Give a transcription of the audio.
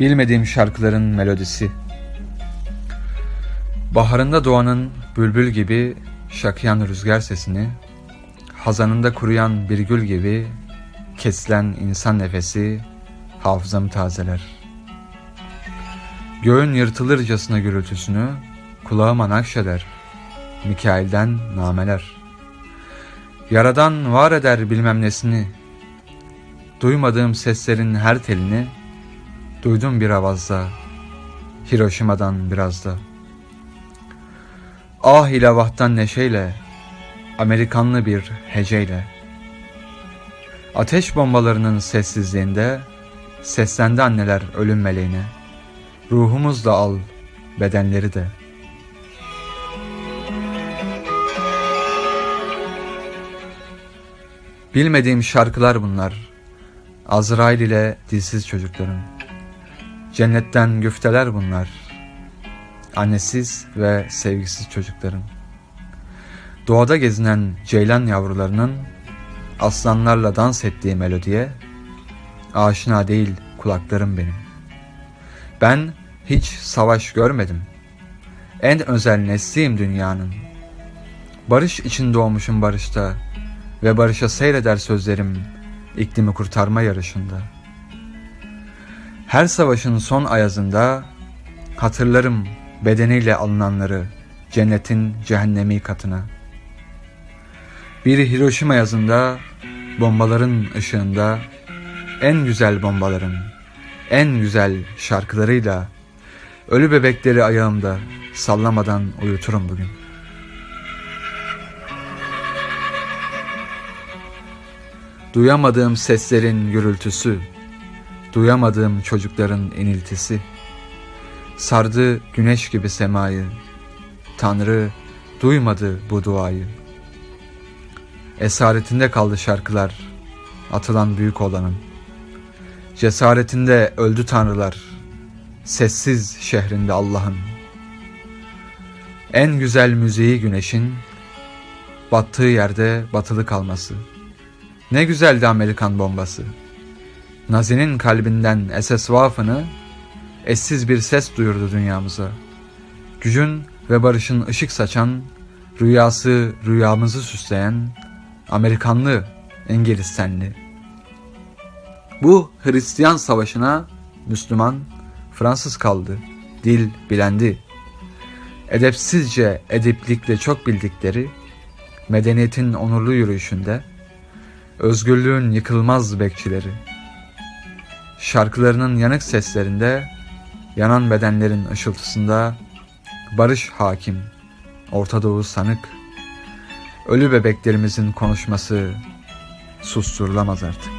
Bilmediğim şarkıların melodisi. Baharında doğanın bülbül gibi şakıyan rüzgar sesini, hazanında kuruyan bir gül gibi kesilen insan nefesi hafızamı tazeler. Göğün yırtılırcasına gürültüsünü kulağıma nakşeder. Mikail'den nameler. Yaradan var eder bilmem nesini. Duymadığım seslerin her telini duydum bir avazda. Hiroşima'dan biraz da. Ah ile vahtan neşeyle, Amerikanlı bir heceyle. Ateş bombalarının sessizliğinde seslendi anneler ölüm meleğine. Ruhumuz da al, bedenleri de. Bilmediğim şarkılar bunlar. Azrail ile dilsiz çocukların. Cennetten güfteler bunlar. Annesiz ve sevgisiz çocukların. Doğada gezinen ceylan yavrularının aslanlarla dans ettiği melodiye aşina değil kulaklarım benim. Ben hiç savaş görmedim. En özel nesliyim dünyanın. Barış için doğmuşum barışta ve barışa seyreder sözlerim iklimi kurtarma yarışında. Her savaşın son ayazında hatırlarım bedeniyle alınanları cennetin cehennemi katına. Bir Hiroşima yazında bombaların ışığında en güzel bombaların, en güzel şarkılarıyla ölü bebekleri ayağımda sallamadan uyuturum bugün. Duyamadığım seslerin gürültüsü, duyamadığım çocukların iniltisi, sardı güneş gibi semayı, Tanrı duymadı bu duayı. Esaretinde kaldı şarkılar, atılan büyük olanın. Cesaretinde öldü tanrılar, sessiz şehrinde Allah'ın. En güzel müziği güneşin, battığı yerde batılı kalması. Ne güzeldi Amerikan bombası. Nazi'nin kalbinden SS Waffen'ı eşsiz bir ses duyurdu dünyamıza. Gücün ve barışın ışık saçan, rüyası rüyamızı süsleyen, Amerikanlı İngilistenli. Bu Hristiyan savaşına Müslüman Fransız kaldı. Dil bilendi. Edepsizce ediplikle çok bildikleri, medeniyetin onurlu yürüyüşünde, özgürlüğün yıkılmaz bekçileri. Şarkılarının yanık seslerinde, yanan bedenlerin ışıltısında barış hakim, Orta Doğu sanık, ölü bebeklerimizin konuşması susturulamaz artık.